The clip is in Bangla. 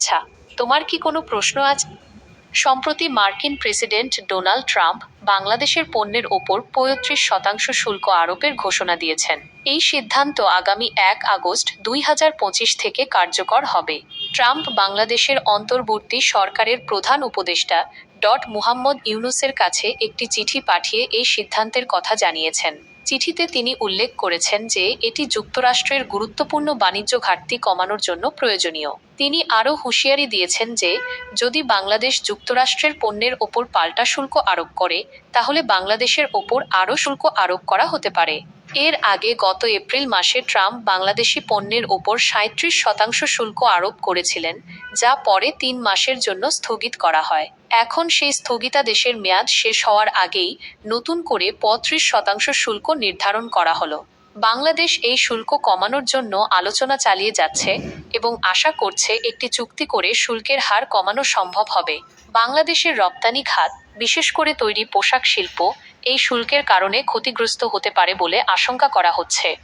আচ্ছা তোমার কি কোনো প্রশ্ন আছে? সম্প্রতি মার্কিন প্রেসিডেন্ট ডোনাল্ড ট্রাম্প বাংলাদেশের পণ্যের ওপর পঁয়ত্রিশ শতাংশ শুল্ক আরোপের ঘোষণা দিয়েছেন। এই সিদ্ধান্ত আগামী এক আগস্ট দুই হাজার পঁচিশ থেকে কার্যকর হবে। ট্রাম্প বাংলাদেশের অন্তর্বর্তী সরকারের প্রধান উপদেষ্টা ডট মুহাম্মদ ইউনুসের কাছে একটি চিঠি পাঠিয়ে এই সিদ্ধান্তের কথা জানিয়েছেন। চিঠিতে তিনি উল্লেখ করেছেন যে, এটি যুক্তরাষ্ট্রের গুরুত্বপূর্ণ বাণিজ্য ঘাটতি কমানোর জন্য প্রয়োজনীয়। তিনি আরও হুঁশিয়ারি দিয়েছেন যে, যদি বাংলাদেশ যুক্তরাষ্ট্রের পণ্যের ওপর পাল্টা শুল্ক আরোপ করে, তাহলে বাংলাদেশের ওপর আরও শুল্ক আরোপ করা হতে পারে। এর আগে গত এপ্রিল মাসে ট্রাম্প বাংলাদেশি পণ্যের ওপর সাঁত্রিশ শতাংশ শুল্ক আরোপ করেছিলেন, যা পরে তিন মাসের জন্য স্থগিত করা হয়। এখন সেই স্থগিতাদেশের মেয়াদ শেষ হওয়ার আগেই নতুন করে পঁয়ত্রিশ শতাংশ শুল্ক নির্ধারণ করা হলো। বাংলাদেশ এই শুল্ক কমানোর জন্য আলোচনা চালিয়ে যাচ্ছে এবং আশা করছে একটি চুক্তি করে শুল্কের হার কমানো সম্ভব হবে। বাংলাদেশের রপ্তানি খাত, বিশেষ করে তৈরি পোশাক শিল্প, এই শুল্কের কারণে ক্ষতিগ্রস্ত হতে পারে বলে আশঙ্কা করা হচ্ছে।